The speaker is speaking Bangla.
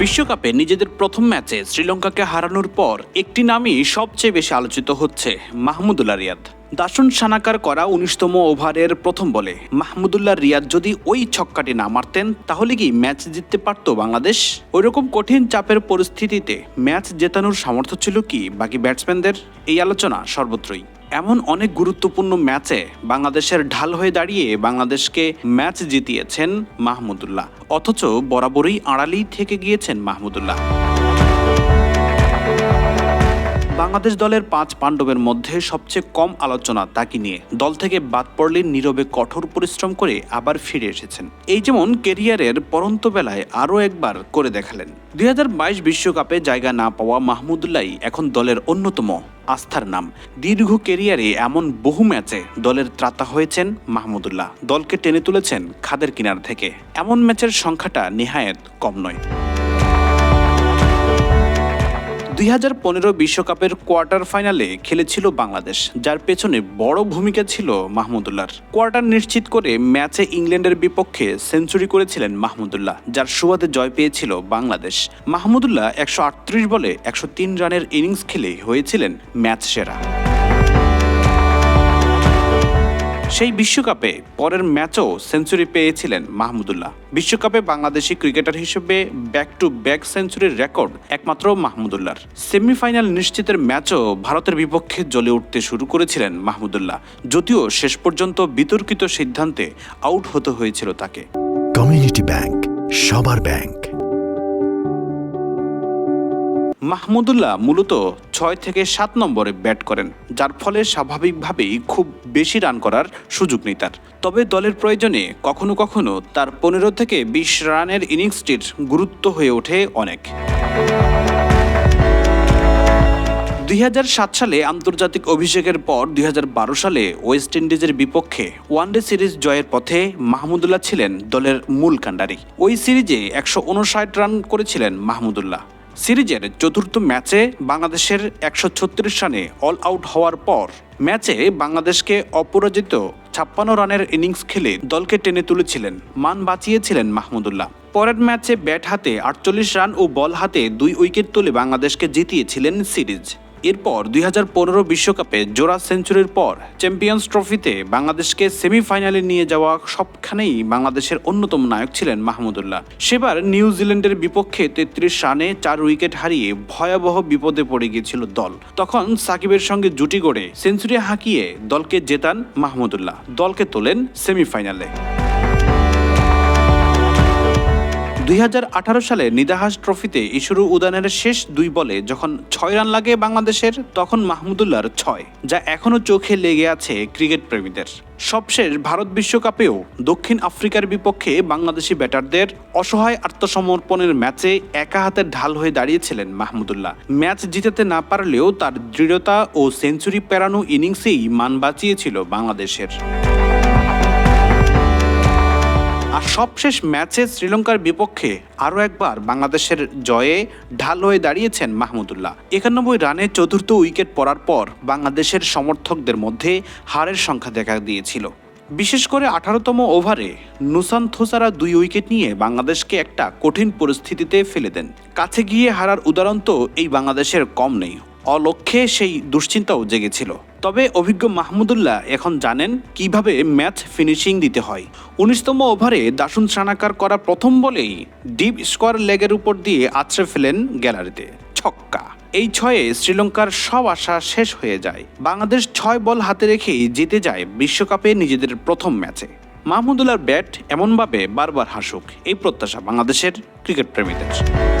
বিশ্বকাপে নিজেদের প্রথম ম্যাচে শ্রীলঙ্কাকে হারানোর পর একটি নামই সবচেয়ে বেশি আলোচিত হচ্ছে মাহমুদুল্লাহ রিয়াদ। দাসুন সানাকার করা উনিশতম ওভারের প্রথম বলে। মাহমুদুল্লাহ রিয়াদ যদি ওই ছক্কাটি না মারতেন, তাহলে কি ম্যাচ জিততে পারত বাংলাদেশ? ওইরকম কঠিন চাপের পরিস্থিতিতে ম্যাচ জেতানোর সামর্থ্য ছিল কি বাকি ব্যাটসম্যানদের? এই আলোচনা সর্বত্রই। এমন অনেক গুরুত্বপূর্ণ ম্যাচে বাংলাদেশের ঢাল হয়ে দাঁড়িয়ে বাংলাদেশকে ম্যাচ জিতিয়েছেন মাহমুদুল্লাহ। অথচ বরাবরই আড়ালেই থেকে গিয়েছেন মাহমুদুল্লাহ। বাংলাদেশ দলের পাঁচ পাণ্ডবের মধ্যে সবচেয়ে কম আলোচনা তাকে নিয়ে। দল থেকে বাদ পড়লে নীরবে কঠোর পরিশ্রম করে আবার ফিরে এসেছেন। এই যেমন কেরিয়ারের পরন্ত বেলায় আরও একবার করে দেখালেন। দুই বিশ্বকাপে জায়গা না পাওয়া মাহমুদুল্লাহ এখন দলের অন্যতম আস্থার নাম। দীর্ঘ কেরিয়ারে এমন বহু ম্যাচে দলের ত্রাতা হয়েছেন মাহমুদুল্লাহ। দলকে টেনে তুলেছেন খাদের কিনার থেকে। এমন ম্যাচের সংখ্যাটা নেহায়েত কম নয়। দুই হাজার পনেরো বিশ্বকাপের কোয়ার্টার ফাইনালে খেলেছিল বাংলাদেশ, যার পেছনে বড় ভূমিকা ছিল মাহমুদুল্লাহর। কোয়ার্টার নিশ্চিত করে ম্যাচে ইংল্যান্ডের বিপক্ষে সেঞ্চুরি করেছিলেন মাহমুদুল্লাহ, যার সুবাদে জয় পেয়েছিল বাংলাদেশ। মাহমুদুল্লাহ একশো আটত্রিশ বলে একশো তিন রানের ইনিংস খেলে হয়েছিলেন ম্যাচ সেরা। সেই বিশ্বকাপে পরের ম্যাচও সেঞ্চুরি পেয়েছিলেন মাহমুদুল্লাহ বিশ্বকাপে বাংলাদেশি ক্রিকেটার হিসেবে ব্যাক টু ব্যাক সেঞ্চুরির রেকর্ড একমাত্র মাহমুদুল্লাহর সেমিফাইনাল নিশ্চিতের ম্যাচও ভারতের বিপক্ষে জ্বলে উঠতে শুরু করেছিলেন মাহমুদুল্লাহ যদিও শেষ পর্যন্ত বিতর্কিত সিদ্ধান্তে আউট হতে হয়েছিল তাকে। কমিউনিটি ব্যাংক সবার ব্যাংক মাহমুদুল্লাহ মূলত ছয় থেকে সাত নম্বরে ব্যাট করেন, যার ফলে স্বাভাবিকভাবেই খুব বেশি রান করার সুযোগ নেই তার। তবে দলের প্রয়োজনে কখনো কখনো তার পনেরো থেকে বিশ রানের ইনিংসটির গুরুত্ব হয়ে ওঠে অনেক। দুই হাজার সাত সালে আন্তর্জাতিক অভিষেকের পর দুই হাজার বারো সালে ওয়েস্ট ইন্ডিজের বিপক্ষে ওয়ানডে সিরিজ জয়ের পথে মাহমুদুল্লাহ ছিলেন দলের মূল কাণ্ডারি। ওই সিরিজে একশো উনষাট রান করেছিলেন মাহমুদুল্লাহ। সিরিজের চতুর্থ ম্যাচে বাংলাদেশের একশো ছত্রিশ রানে অল আউট হওয়ার পর ম্যাচে বাংলাদেশকে অপরাজিত ছাপ্পান্ন রানের ইনিংস খেলে দলকে টেনে তুলেছিলেন, মান বাঁচিয়েছিলেন মাহমুদুল্লাহ পরের ম্যাচে ব্যাট হাতে আটচল্লিশ রান ও বল হাতে দুই উইকেট তুলে বাংলাদেশকে জিতিয়েছিলেন সিরিজ। এরপর দুই হাজার বিশ্বকাপে জোড়া সেঞ্চুরির পর চ্যাম্পিয়ন্স ট্রফিতে বাংলাদেশকে সেমিফাইনালে নিয়ে যাওয়া সবখানেই বাংলাদেশের অন্যতম নায়ক ছিলেন মাহমুদুল্লাহ। সেবার নিউজিল্যান্ডের বিপক্ষে তেত্রিশ রানে চার উইকেট হারিয়ে ভয়াবহ বিপদে পড়ে গিয়েছিল দল। তখন সাকিবের সঙ্গে জুটি গড়ে সেঞ্চুরি হাঁকিয়ে দলকে জেতান মাহমুদুল্লাহ। দলকে তোলেন সেমিফাইনালে। দুই হাজার আঠারো সালে নিদাহাস ট্রফিতে ইসুরু উদানের শেষ দুই বলে যখন ছয় রান লাগে বাংলাদেশের, তখন মাহমুদুল্লাহর ছয়, যা এখনও চোখে লেগে আছে ক্রিকেট প্রেমীদের। সবশেষ ভারত বিশ্বকাপেও দক্ষিণ আফ্রিকার বিপক্ষে বাংলাদেশি ব্যাটারদের অসহায় আত্মসমর্পণের ম্যাচে একা হাতে ঢাল হয়ে দাঁড়িয়েছিলেন মাহমুদুল্লাহ। ম্যাচ জিতাতে না পারলেও তার দৃঢ়তা ও সেঞ্চুরি পেরানো ইনিংসেই মান বাঁচিয়েছিল বাংলাদেশের। আর সবশেষ ম্যাচে শ্রীলঙ্কার বিপক্ষে আরও একবার বাংলাদেশের জয়ে ঢাল হয়ে দাঁড়িয়েছেন মাহমুদুল্লাহ একানব্বই রানে চতুর্থ উইকেট পড়ার পর বাংলাদেশের সমর্থকদের মধ্যে হারের সংখ্যা দেখা দিয়েছিল। বিশেষ করে আঠারোতম ওভারে নুসান থোসারা দুই উইকেট নিয়ে বাংলাদেশকে একটা কঠিন পরিস্থিতিতে ফেলে দেন। কাছে গিয়ে হারার উদাহরণ তো এই বাংলাদেশের কম নেই। অলক্ষ্যে সেই দুশ্চিন্তাও জেগেছিল। তবে অভিজ্ঞ মাহমুদুল্লাহ এখন জানেন কীভাবে ম্যাচ ফিনিশিং দিতে হয়। উনিশতম ওভারে দাসুন সানাকার করা প্রথম বলেই ডিপ স্কোয়ার লেগের উপর দিয়ে আছড়ে ফেলেন গ্যালারিতে। ছক্কা। এই ছয়ে শ্রীলঙ্কার সব আশা শেষ হয়ে যায়। বাংলাদেশ ছয় বল হাতে রেখেই জিতে যায় বিশ্বকাপে নিজেদের প্রথম ম্যাচে। মাহমুদুল্লাহর ব্যাট এমনভাবে বারবার হাসুক, এই প্রত্যাশা বাংলাদেশের ক্রিকেট প্রেমীদের।